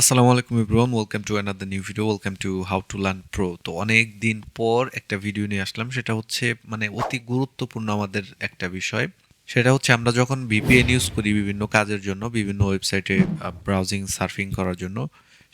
আসসালামু আলাইকুম everyone welcome to another new video welcome to how to learn pro তো অনেক দিন পর একটা ভিডিও নিয়ে আসলাম, সেটা হচ্ছে মানে অতি গুরুত্বপূর্ণ আমাদের একটা বিষয়। সেটা হচ্ছে আমরা যখন ভিপিএন ইউজ করি বিভিন্ন কাজের জন্য, বিভিন্ন ওয়েবসাইটে ব্রাউজিং সার্ফিং করার জন্য,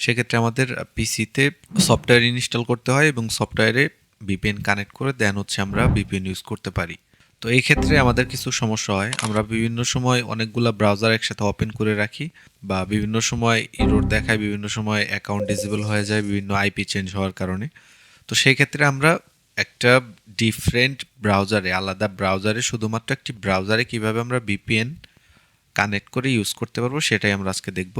সেক্ষেত্রে আমাদের পিসিতে সফটওয়্যার ইনস্টল করতে হয় এবং সফটওয়্যারে ভিপিএন কানেক্ট করে দেন হচ্ছে আমরা ভিপিএন ইউজ করতে পারি। তো এই ক্ষেত্রে আমাদের কিছু সমস্যা হয়। আমরা বিভিন্ন সময় অনেকগুলা ব্রাউজার একসাথে ওপেন করে রাখি বা বিভিন্ন সময় ইরোর দেখায়, বিভিন্ন সময় অ্যাকাউন্ট ডিসেবল হয়ে যায়, বিভিন্ন আইপি চেঞ্জ হওয়ার কারণে। তো সেই ক্ষেত্রে আমরা একটা ডিফারেন্ট ব্রাউজারে আলাদা ব্রাউজারে শুধুমাত্র একটি ব্রাউজারে কীভাবে আমরা বিপিএন কানেক্ট করে ইউজ করতে পারব সেটাই আমরা আজকে দেখব।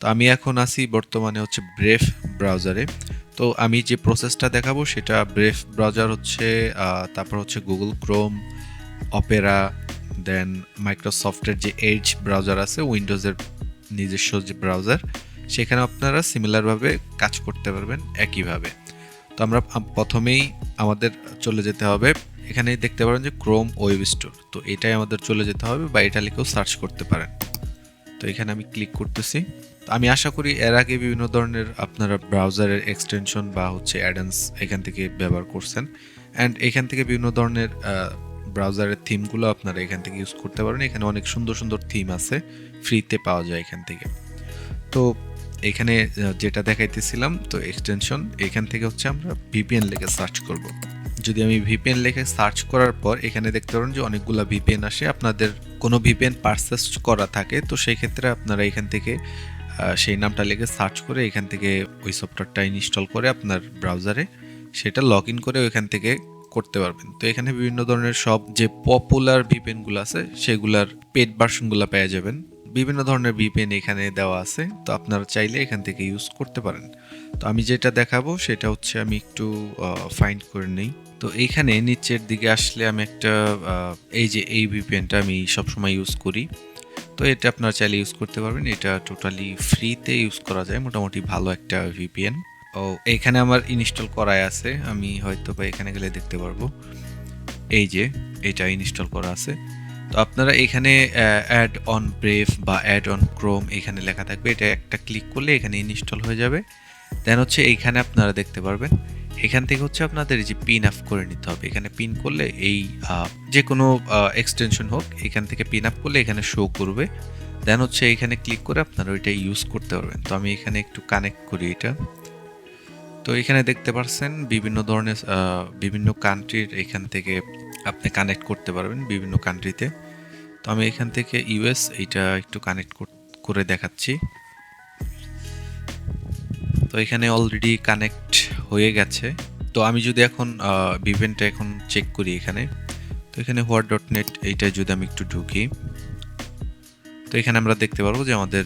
তো আমি এখন আছি বর্তমানে হচ্ছে ব্রেফ ব্রাউজারে তো আমি যে প্রসেসটা দেখাবো সেটা ব্রেফ ব্রাউজার হচ্ছে তারপর হচ্ছে গুগল ক্রোম অপেরা দেন মাইক্রোসফটের যে এজ ব্রাউজার আছে উইন্ডোজের নিজস্ব যে ব্রাউজার সেখানে আপনারা সিমিলারভাবে কাজ করতে পারবেন একইভাবে তো আমরা প্রথমেই আমাদের চলে যেতে হবে। এখানে দেখতে পারেন যে ক্রোম ওয়েব স্টোর তো এটাই আমাদের চলে যেতে হবে বা এটা লিখেও সার্চ করতে পারেন। তো এখানে আমি ক্লিক করতেছি। আমি আশা করি এর আগে বিভিন্ন ধরনের আপনারা ব্রাউজারের এক্সটেনশন বা হচ্ছে অ্যাডেন্স এখান থেকে ব্যবহার করছেন। অ্যান্ড এখান থেকে বিভিন্ন ধরনের ব্রাউজারের থিমগুলো আপনারা এখান থেকে ইউজ করতে পারেন। এখানে অনেক সুন্দর সুন্দর থিম আছে। ফ্রিতে পাওয়া যায় এখান থেকে। তো এখানে যেটা দেখাইতেছিলাম, তো এক্সটেনশন এখান থেকে হচ্ছে আমরা ভিপিএন লেখে সার্চ করব। যদি আমি ভিপিএন লেখে সার্চ করার পর এখানে দেখতে পারেন যে অনেকগুলো ভিপিএন আসে। আপনাদের কোনো ভিপিএন পারচেস করা থাকে, তো সেই ক্ষেত্রে আপনারা এখান থেকে সেই নামটা লিখে সার্চ করে এখান থেকে ওই সফটওয়্যারটা ইনস্টল করে আপনার ব্রাউজারে সেটা লগ ইন করে ওইখান থেকে করতে পারবেন। তো এখানে বিভিন্ন ধরনের সব যে পপুলার ভিপিএনগুলো আছে, সেগুলার পেড ভার্সনগুলো পেয়ে যাবেন। বিভিন্ন ধরনের ভিপিএন এখানে দেওয়া আছে, তো আপনারা চাইলে এখান থেকে ইউজ করতে পারেন। তো আমি যেটা দেখাবো, সেটা হচ্ছে আমি একটু ফাইন্ড করে নেই। তো এইখানে নিচের দিকে আসলে আমি একটা এই যে এই ভিপিএনটা আমি সবসময় ইউজ করি। তো এটা আপনারা চাইলে ইউজ করতে পারবেন। এটা টোটালি ফ্রিতে ইউজ করা যায়, মোটামুটি ভালো একটা ভিপিএন ও, এখানে আমার ইনস্টল করাই আছে। আমি হয়তো বা এখানে গেলে দেখতে পারব। এই যে, এটা ইনস্টল করা আছে। তো আপনারা এখানে অ্যাড অন ব্রেভ বা অ্যাড অন ক্রোম এখানে লেখা থাকবে। এটা একটা ক্লিক করলে এখানে ইনস্টল হয়ে যাবে। দেন হচ্ছে এইখানে আপনারা দেখতে পারবেন। এখান থেকে হচ্ছে আপনাদের যে পিন আপ করে নিতে হবে। এখানে পিন করলে এই যে কোনো এক্সটেনশন হোক, এখান থেকে পিন আপ করলে এখানে শো করবে। দেন হচ্ছে এখানে ক্লিক করে আপনারা ওইটা ইউজ করতে পারবেন। তো আমি এখানে একটু কানেক্ট করি এটা। তো এখানে দেখতে পাচ্ছেন বিভিন্ন ধরনের বিভিন্ন কান্ট্রির এখান থেকে আপনি কানেক্ট করতে পারবেন বিভিন্ন কান্ট্রিতে তো আমি এখান থেকে ইউএস এইটা একটু কানেক্ট করে দেখাচ্ছি। তো এখানে অলরেডি কানেক্ট হয়ে গেছে। তো আমি যদি এখন ভিভেনটা এখন চেক করি এখানে, তো এখানে হোয়াট ডট নেট এইটা যদি আমি একটু ঢুকি, তো এখানে আমরা দেখতে পারব যে আমাদের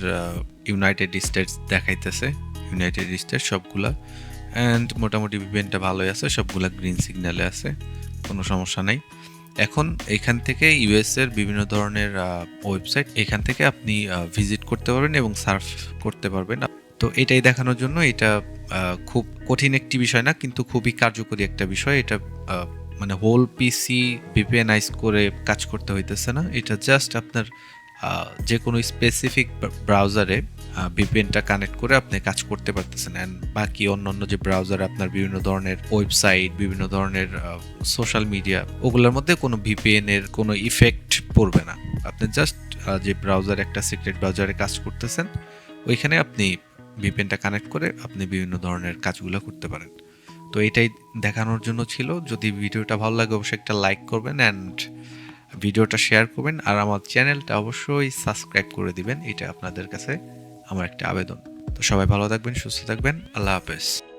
ইউনাইটেড স্টেটস দেখাইতেছে। ইউনাইটেড স্টেটস সবগুলা। অ্যান্ড মোটামুটি ভিভেনটা ভালোই আছে, সবগুলা গ্রিন সিগন্যালে আছে, কোনো সমস্যা নাই। এখন এখান থেকে ইউএস এর বিভিন্ন ধরনের ওয়েবসাইট এখান থেকে আপনি ভিজিট করতে পারবেন এবং সার্ফ করতে পারবেন। তো এটাই দেখানোর জন্য এটা খুব কঠিন একটি বিষয় না, কিন্তু খুবই কার্যকরী একটা বিষয়। এটা মানে হোল পিসি ভিপিএনাইজ করে কাজ করতে হইতেছে না। এটা জাস্ট আপনার যে কোনো স্পেসিফিক ব্রাউজারে ভিপিএনটা কানেক্ট করে আপনি কাজ করতে পারতেছেন। অ্যান্ড বাকি অন্যান্য যে ব্রাউজার আপনার বিভিন্ন ধরনের ওয়েবসাইট বিভিন্ন ধরনের সোশ্যাল মিডিয়া ওগুলোর মধ্যে কোনো ভিপিএন এর কোনো ইফেক্ট পড়বে না। আপনি জাস্ট যে ব্রাউজার একটা সিক্রেট ব্রাউজারে কাজ করতেছেন, ওইখানে আপনি ভিপিএনটা কানেক্ট করে আপনি বিভিন্ন ধরনের কাজগুলো করতে পারেন। তো এটাই দেখানোর জন্য ছিল। যদি ভিডিওটা ভালো লাগে, অবশ্যই একটা লাইক করবেন অ্যান্ড ভিডিওটা শেয়ার করবেন। আর আমার চ্যানেলটা অবশ্যই সাবস্ক্রাইব করে দিবেন। এটা আপনাদের কাছে আমার একটা আবেদন। তো সবাই ভালো থাকবেন, সুস্থ থাকবেন। আল্লাহ হাফেজ।